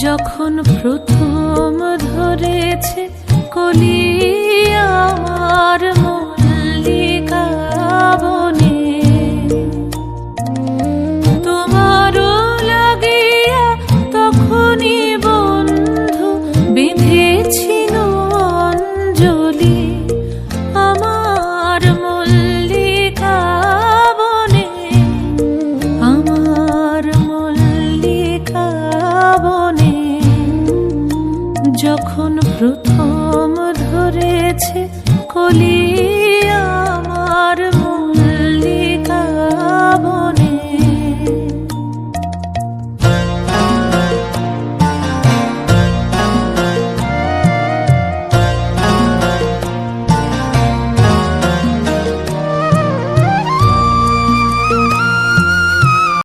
যখন প্রথম ধরেছে যখন প্রথম ধরেছে কলি